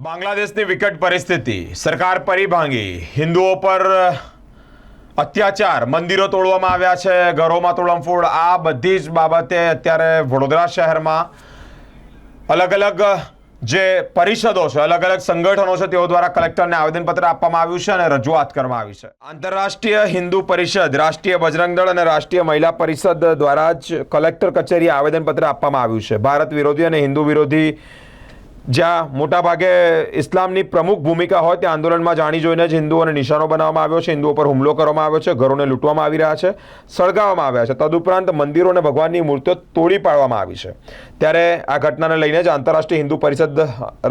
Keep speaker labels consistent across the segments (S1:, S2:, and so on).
S1: બાંગ્લાદેશની વિકટ પરિસ્થિતિ, સરકાર પરી ભાંગી હિન્દુઓ પર અત્યાચાર, મંદિરો તોડવામાં આવ્યા છે, ઘરોમાં તોડમફોડ, આ બધી જ બાબતે અત્યારે વડોદરા શહેરમાં અલગ અલગ જે પરિષદો છે, અલગ અલગ સંગઠનો છે, તેઓ દ્વારા કલેક્ટરને આવેદનપત્ર આપવામાં આવ્યું છે અને રજૂઆત કરવામાં આવી છે. આંતરરાષ્ટ્રીય હિન્દુ પરિષદ, રાષ્ટ્રીય બજરંગ દળ અને રાષ્ટ્રીય મહિલા પરિષદ દ્વારા જ કલેક્ટર કચેરીએ આવેદનપત્ર આપવામાં આવ્યું છે. ભારત વિરોધી અને હિન્દુ વિરોધી જ્યાં મોટાભાગે ઇસ્લામની પ્રમુખ ભૂમિકા હોય તે આંદોલનમાં જાણી જોઈને જ હિન્દુઓને નિશાનો બનાવવામાં આવ્યો છે. હિન્દુઓ પર હુમલો કરવામાં આવ્યો છે, ઘરોને લૂંટવામાં આવી રહ્યા છે, સળગાવવામાં આવ્યા છે. તદુપરાંત મંદિરો અને ભગવાનની મૂર્તિઓ તોડી પાડવામાં આવી છે. ત્યારે આ ઘટનાને લઈને જ આંતરરાષ્ટ્રીય હિન્દુ પરિષદ,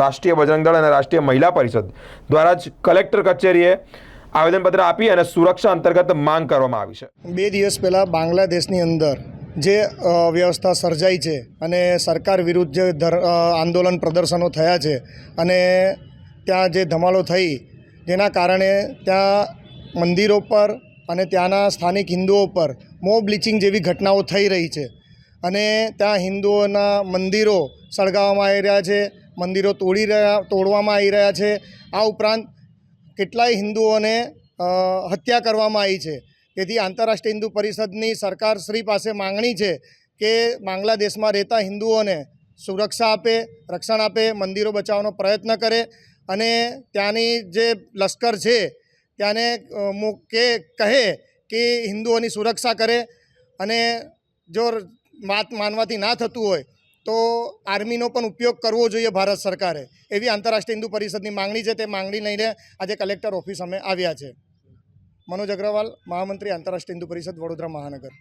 S1: રાષ્ટ્રીય બજરંગ દળ અને રાષ્ટ્રીય મહિલા પરિષદ દ્વારા જ કલેક્ટર કચેરીએ આવેદનપત્ર આપી અને સુરક્ષા અંતર્ગત માંગ કરવામાં આવી છે.
S2: બે દિવસ પહેલાં બાંગ્લાદેશની અંદર જે વ્યવસ્થા સર્જાઈ છે અને સરકાર વિરુદ્ધ જે ધર આંદોલન પ્રદર્શનો થયા છે અને ત્યાં જે ધમાલો થઈ, જેના કારણે ત્યાં મંદિરો પર અને ત્યાંના સ્થાનિક હિન્દુઓ પર મોબ બ્લીચિંગ જેવી ઘટનાઓ થઈ રહી છે. અને ત્યાં હિન્દુઓના મંદિરો સળગાવવામાં આવી રહ્યા છે, મંદિરો તોડી રહ્યા, તોડવામાં આવી રહ્યા છે. આ ઉપરાંત કેટલાય હિન્દુઓને હત્યા કરવામાં આવી છે. તેથી આંતરરાષ્ટ્રીય હિન્દુ પરિષદની સરકાર શ્રી પાસે માંગણી છે કે બાંગ્લાદેશમાં રહેતા હિન્દુઓને સુરક્ષા આપે, રક્ષણ આપે, મંદિરો બચાવવાનો પ્રયત્ન કરે અને ત્યાંની જે લશ્કર છે ત્યાંને કે, કહે કે હિન્દુઓની સુરક્ષા કરે અને જો વાત માનવાથી ના થતું હોય તો આર્મીનો પણ ઉપયોગ કરવો જોઈએ ભારત સરકારે. એવી આંતરરાષ્ટ્રીય હિન્દુ પરિષદની માંગણી છે. તે માંગણી લઈને આજે કલેક્ટર ઓફિસ અમે આવ્યા છે. મનોજ અગ્રવાલ મહામંત્રી આંતરરાષ્ટ્રીય હિન્દુ પરિષદ વડોદરા મહાનગર.